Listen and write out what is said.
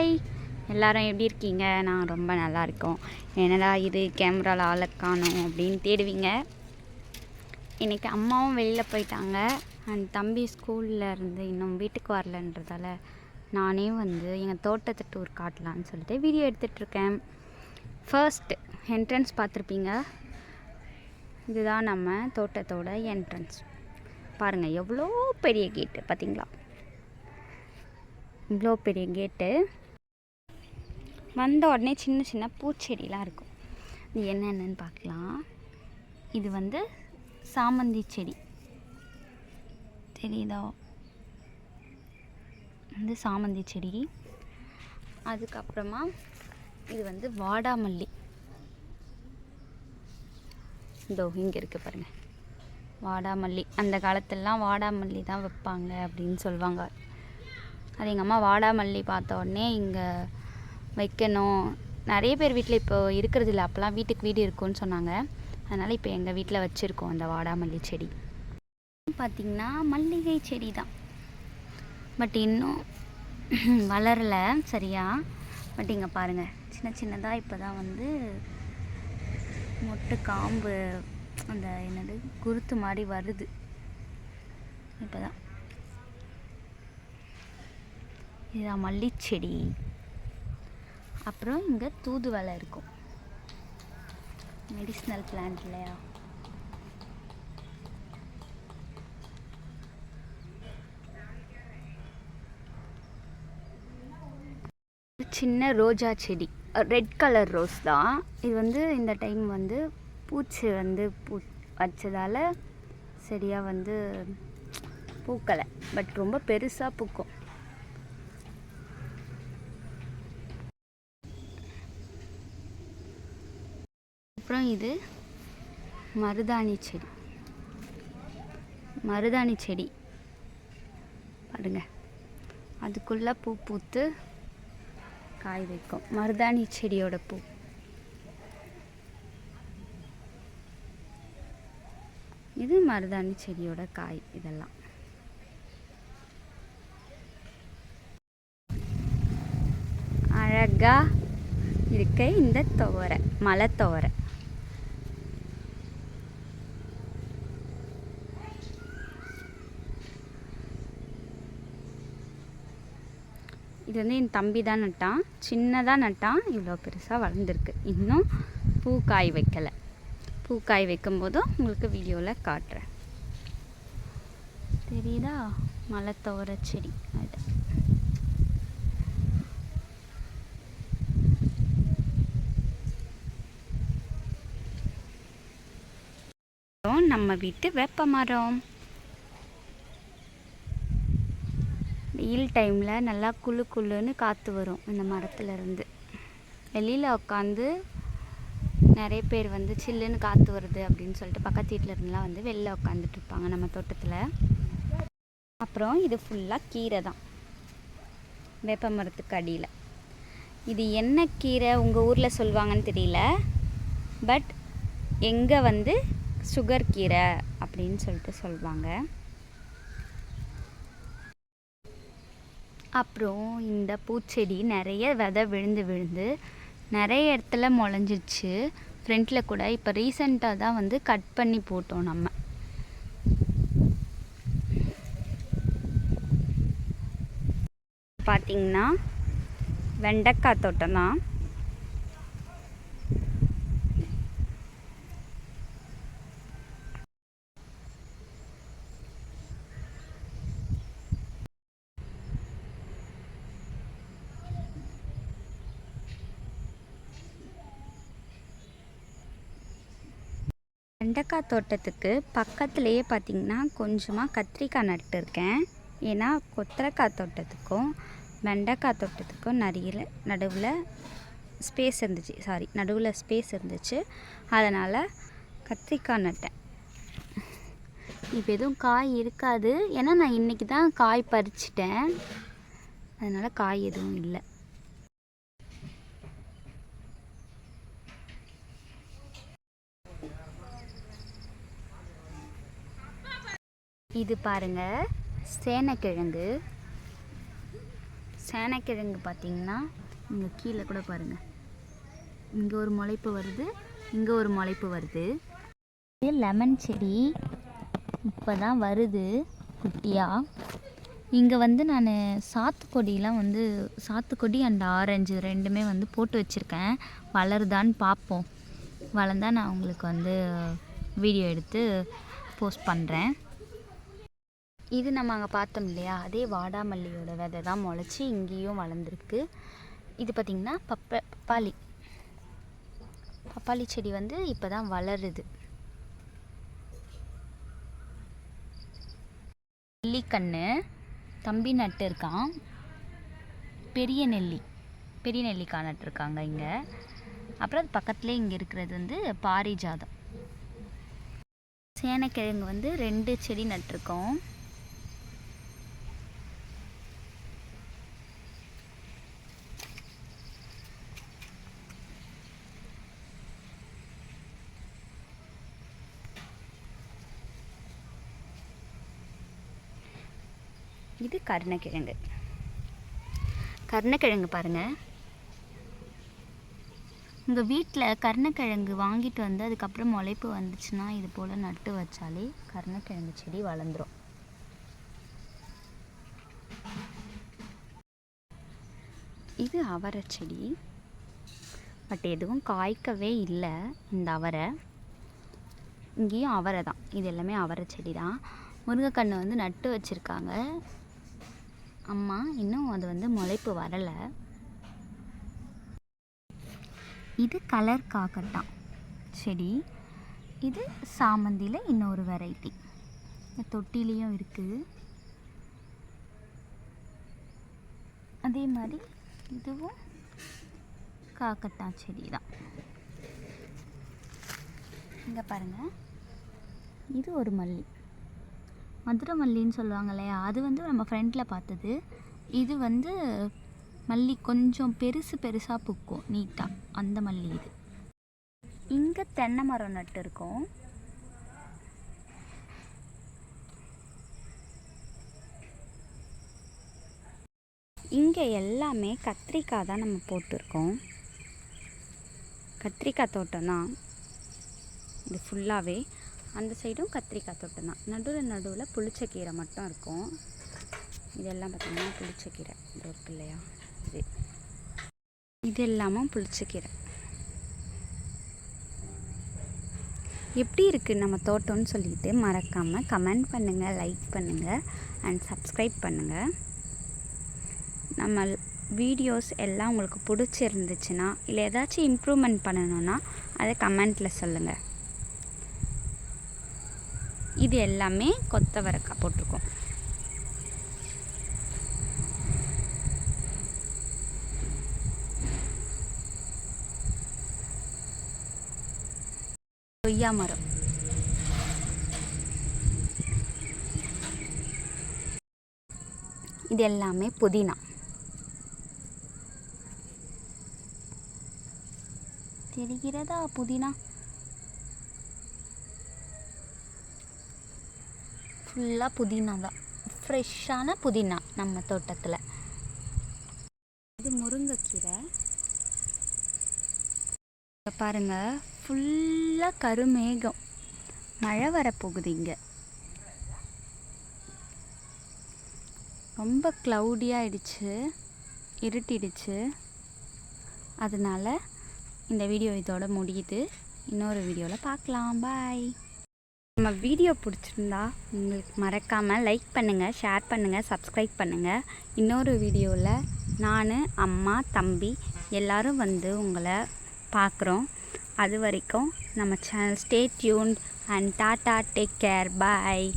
Hi எல்லாரும் எப்படி இருக்கீங்க? நான் ரொம்ப நல்லா இருக்கோம். என்னடா இது? கேமராவில் ஆளை காணும் அப்படின்னு தேடுவீங்க. இன்றைக்கி அம்மாவும் வெளியில் போயிட்டாங்க. அண்ட் தம்பி ஸ்கூலில் இருந்து இன்னும் வீட்டுக்கு வரலன்றதால நானே வந்து எங்கள் தோட்டத்தை டூர் காட்டலான்னு சொல்லிட்டு வீடியோ எடுத்துகிட்ருக்கேன் ஃபர்ஸ்ட் என்ட்ரன்ஸ் பார்த்துருப்பீங்க. இதுதான் நம்ம தோட்டத்தோட என்ட்ரன்ஸ் பாருங்கள் எவ்வளோ பெரிய கேட்டு பார்த்தீங்களா இவ்வளோ பெரிய கேட்டு வந்த உடனே சின்ன சின்ன பூச்செடிலாம் இருக்கும். இது என்னென்னு பார்க்கலாம். இது வந்து சாமந்தி செடி. தெரியுதா? வந்து சாமந்தி செடி. அதுக்கப்புறமா இது வந்து வாடாமல்லி. இதோ இங்கே இருக்குது பாருங்கள் வாடாமல்லி. அந்த காலத்துலலாம் வாடாமல்லி தான் வைப்பாங்க அப்படின்னு சொல்லுவாங்க. அது எங்கள் அம்மா வாடாமல்லி பார்த்த உடனே இங்கே வைக்கணும். நிறைய பேர் வீட்டில் இப்போ இருக்கிறது இல்லை. அப்போல்லாம் வீட்டுக்கு வீடு இருக்கும்னு சொன்னாங்க. அதனால் இப்போ எங்கள் வீட்டில் வச்சுருக்கோம் அந்த வாடாமல்லி செடி. பார்த்திங்கன்னா மல்லிகை செடி தான். பட் இன்னும் வளரல சரியா. பட் இங்கே பாருங்கள் சின்ன சின்னதாக இப்போ தான் வந்து மொட்டு காம்பு அந்த என்னது குருத்து மாதிரி வருது. இப்போ தான் இதுதான் மல்லிச்செடி. அப்புறம் இங்கே தூதுவளை இருக்கும். மெடிசினல் பிளான்ட் இல்லையா? சின்ன ரோஜா செடி. ரெட் கலர் ரோஸ் தான். இது வந்து இந்த டைம் வந்து பூச்சி வந்து பூ வச்சதால் சரியாக வந்து பூக்கலை. பட் ரொம்ப பெருசாக பூக்கும். அப்புறம் இது மருதாணி செடி. மருதாணி செடி. பாருங்க. அதுக்குள்ளே பூ பூத்து காய் வைக்கும். மருதாணி செடியோட பூ. இது மருதாணி செடியோட காய் இதெல்லாம். அழகா இருக்க இந்த துவரை மலை துவரை இது வந்து என் தம்பி தான் நட்டான். சின்னதாக நட்டான். இவ்வளோ பெருசாக வளர்ந்துருக்கு. இன்னும் பூ காய் வைக்கலை. பூ காய் வைக்கும்போதும் உங்களுக்கு வீடியோவில் காட்டுறேன். தெரியுதா? மலத்தோர செடி. அது. நம்ம வீட்டு வேப்ப மரம் வெயில் டைமில் நல்லா குளு குளுன்னு காற்று வரும் இந்த மரத்துலேருந்து. வெளியில் உட்காந்து நிறைய பேர் வந்து சில்லுன்னு காற்று வருது அப்படின்னு சொல்லிட்டு பக்கத்து வீட்டில் இருந்துலாம் வந்து வெளில உட்காந்துட்டு இருப்பாங்க நம்ம தோட்டத்தில். அப்புறம் இது ஃபுல்லாக கீரை தான். வேப்ப மரத்துக்கு அடியில். இது என்ன கீரை உங்கள் ஊரில் சொல்லுவாங்கன்னு தெரியல. பட் எங்கே வந்து சுகர் கீரை அப்படின்னு சொல்லிட்டு சொல்லுவாங்க. அப்புறம் இந்த பூச்செடி நிறைய விதை விழுந்து விழுந்து நிறைய இடத்துல முளைஞ்சிருச்சு. ஃப்ரண்ட்டில் கூட இப்போ ரீசெண்டாக தான் வந்து கட் பண்ணி போட்டோம் நம்ம. பார்த்திங்கன்னா வெண்டைக்காய் தோட்டம் தான். வெண்டைக்காய் தோட்டத்துக்கு பக்கத்துலேயே பார்த்திங்கன்னா கொஞ்சமாக கத்திரிக்காய் நட்டுருக்கேன் ஏன்னா கொத்தரக்காய் தோட்டத்துக்கும் வெண்டைக்காய் தோட்டத்துக்கும் நிறைய நடுவில் ஸ்பேஸ் இருந்துச்சு. சாரி நடுவில் ஸ்பேஸ் இருந்துச்சு. அதனால் கத்திரிக்காய் நட்டேன். இப்போ எதுவும் காய் இருக்காது. ஏன்னா நான் இன்றைக்கி தான் காய் பறிச்சிட்டேன். அதனால் காய் எதுவும் இல்லை. இது பாருங்க சேனைக்கிழங்கு. சேனைக்கிழங்கு பார்த்தீங்கன்னா இங்கே கீழே கூட பாருங்கள் இங்கே ஒரு முளைப்பு வருது இங்கே ஒரு முளைப்பு வருது. இது லெமன் செடி. இப்போ தான் வருது குட்டியாக இங்கே வந்து நான் சாத்துக்கொடியெலாம் வந்து சாத்துக்கொடி அண்ட் ஆரஞ்சு ரெண்டுமே வந்து போட்டு வச்சுருக்கேன். வளருதான்னு பார்ப்போம் வளர்ந்தால் நான் உங்களுக்கு வந்து வீடியோ எடுத்து போஸ்ட் பண்ணுறேன் இது நம்ம அங்கே பார்த்தோம் இல்லையா? அதே வாடாமல்லியோட விதை தான் முளைச்சி இங்கேயும் வளர்ந்துருக்கு. இது பார்த்திங்கன்னா பப்ப பப்பாளி. பப்பாளி செடி வந்து இப்போ தான் வளருது. நெல்லிக்கன்று தம்பி நட்டு இருக்கான். பெரிய நெல்லி பெரிய நெல்லிக்காய் நட்டுருக்காங்க இங்கே. அப்புறம் அது பக்கத்துலேயே இங்கே இருக்கிறது வந்து பாரிஜாதம். சேனைக்கிழங்கு வந்து ரெண்டு செடி நட்டிருக்கோம். இது கருணக்கிழங்கு. கருணக்கிழங்கு பாருங்கள் உங்கள் வீட்டில் கருணக்கிழங்கு வாங்கிட்டு வந்து அதுக்கப்புறம் முளைப்பு வந்துச்சுன்னா இது போல் நட்டு வச்சாலே கருணக்கிழங்கு செடி வளர்ந்துடும் இது அவரை செடி. பட் எதுவும் காய்க்கவே இல்லை இந்த அவரை. இங்கேயும் அவரை தான். இது எல்லாமே அவரை செடி தான். முருங்கைக்கன்று வந்து நட்டு வச்சுருக்காங்க. அம்மா இன்னும் அது வந்து முளைப்பு வரலை. இது கலர் காக்கட்டான் செடி இது சாமந்தியில் இன்னொரு வெரைட்டி தொட்டிலையும் இருக்குது அதே மாதிரி இதுவும் காக்கட்டான் செடி தான் இங்கே பாருங்கள் இது ஒரு மல்லி. மதுரை மல்லின்னு சொல்லுவாங்க இல்லையா? அது வந்து நம்ம ஃப்ரண்ட்டில் பார்த்தது. இது வந்து மல்லி கொஞ்சம் பெருசு பெருசாக பூக்கும் நீட்டாக அந்த மல்லி இது. இங்கே தென்னை மரம் நட்டு இருக்கோம். இங்கே எல்லாமே கத்திரிக்காய் தான் நம்ம போட்டிருக்கோம். கத்திரிக்காய் தோட்டம் தான் இது ஃபுல்லாகவே அந்த சைடும் கத்திரிக்காய் தொட்டு தான். நடுவில் நடுவில் புளிச்சக்கீரை மட்டும் இருக்கும். இதெல்லாம் பார்த்திங்கன்னா புளிச்சக்கீரை. இது இருக்கு இல்லையா? இது. இது எல்லாமும் புளிச்சக்கீரை. எப்படி இருக்குது நம்ம தோட்டம்னு சொல்லிட்டு மறக்காமல் கமெண்ட் பண்ணுங்கள் லைக் பண்ணுங்கள் அண்ட் சப்ஸ்கிரைப் பண்ணுங்கள் நம்ம வீடியோஸ் எல்லாம் உங்களுக்கு பிடிச்சிருந்துச்சுன்னா இல்லை ஏதாச்சும் இம்ப்ரூவ்மெண்ட் பண்ணணுன்னா அதை கமெண்ட்டில் சொல்லுங்கள் இது எல்லாமே கொத்தவரக்காய் போட்டிருக்கோம். கொய்யா மரம். இது எல்லாமே புதினா. தெரிகிறதா புதினா? ஃபுல்லாக புதினா தான். ஃப்ரெஷ்ஷான புதினா நம்ம தோட்டத்தில். இது முருங்கைக்கீரை. இங்க பாருங்கள் ஃபுல்லாக கருமேகம். மழை வரப்போகுது இங்கே. ரொம்ப க்ளவுடியாகிடுச்சு இருட்டிடுச்சு. அதனால் இந்த வீடியோ இதோட முடியுது. இன்னொரு வீடியோவில் பார்க்கலாம் பாய் நம்ம வீடியோ பிடிச்சிருந்தா உங்களுக்கு மறக்காமல் லைக் பண்ணுங்கள் ஷேர் பண்ணுங்கள் சப்ஸ்கிரைப் பண்ணுங்கள் இன்னொரு வீடியோவில் நான் அம்மா தம்பி எல்லோரும் வந்து உங்களை பார்க்குறோம் அது வரைக்கும் நம்ம channel stay tuned and tata take care bye